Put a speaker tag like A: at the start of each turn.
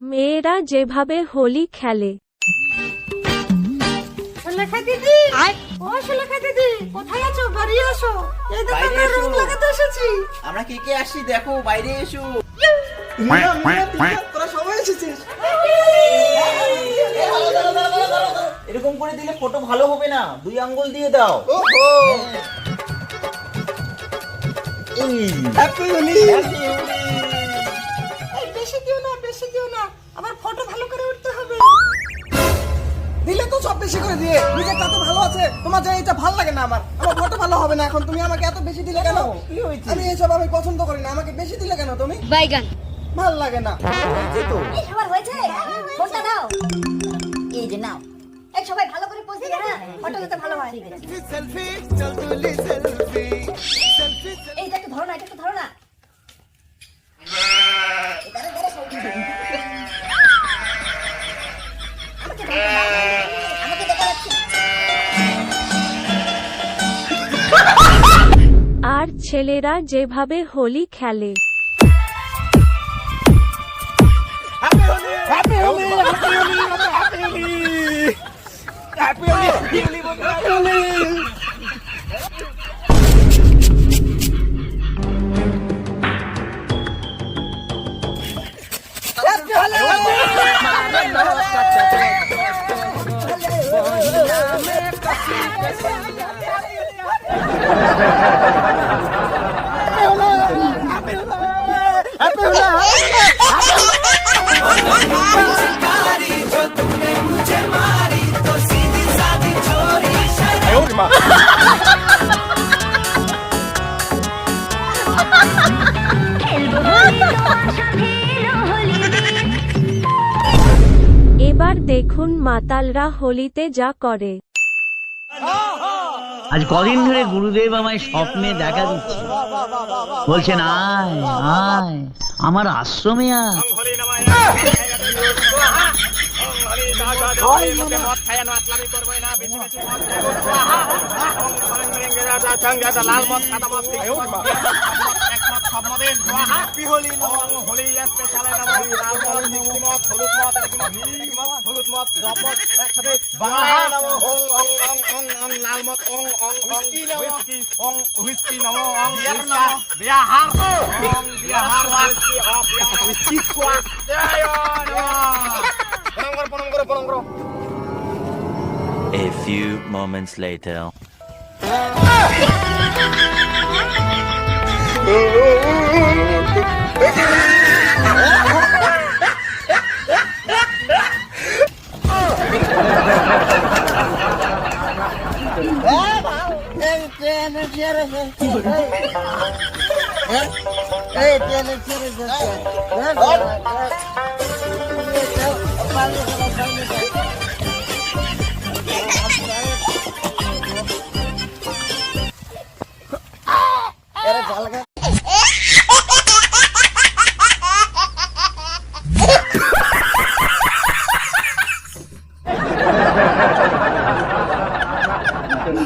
A: মেয়েরা যেভাবে হোলি খেলে।
B: সুলেখা দিদি? ও সুলেখা দিদি কোথায় আছো? বাড়ি আসো এই দেখো আমরা রং লাগাতে এসেছি।
C: আমরা কে কে আসছি দেখো বাইরে এসো।
D: তোরা
E: সবাই এসেছিস?
C: এরকম করে দিলে ফটো ভালো হবে না। দুই আঙ্গুল দিয়ে দাও।
D: ওহো।
C: হ্যাপি
E: হোলি সব বেশি করে দিয়ে নিজেরটা তো ভালো আছে। তোমার যে এটা ভালো লাগে না আমার আমার ফটো ভালো হবে না এখন। তুমি আমাকে এত
D: বেশি
E: দিলে
C: কেন? কি হয়েছে? আমি
E: এসব আমি পছন্দ করি না। আমাকে বেশি দিলে কেন তুমি?
F: বাইগান।
E: ভালো লাগে না। হয়েছে
C: তো?
G: এবার হয়েছে? ফোনটা দাও।
C: এই যে নাও।
G: এই সবাই ভালো করে পোজ হ্যাঁ? ফটো ভালো হয়। এইটা
A: আর ছেলেরা যেভাবে হোলি খেলে এবার দেখুন মাতালরা হোলিতে যা করে।
H: আজ কদিন ধরে গুরুদেব আমায় স্বপ্নে দেখা দিচ্ছে। বলছেন আয় আয় আমার আশ্রমে আয়।
I: ong ong ong whiskey. Ong whiskey na mo. Ong na mo. Ong. Whiskey. Whiskey
J: A few moments later. Tiene tierra ¿Eh? Eh, tiene tierra
C: Era jalga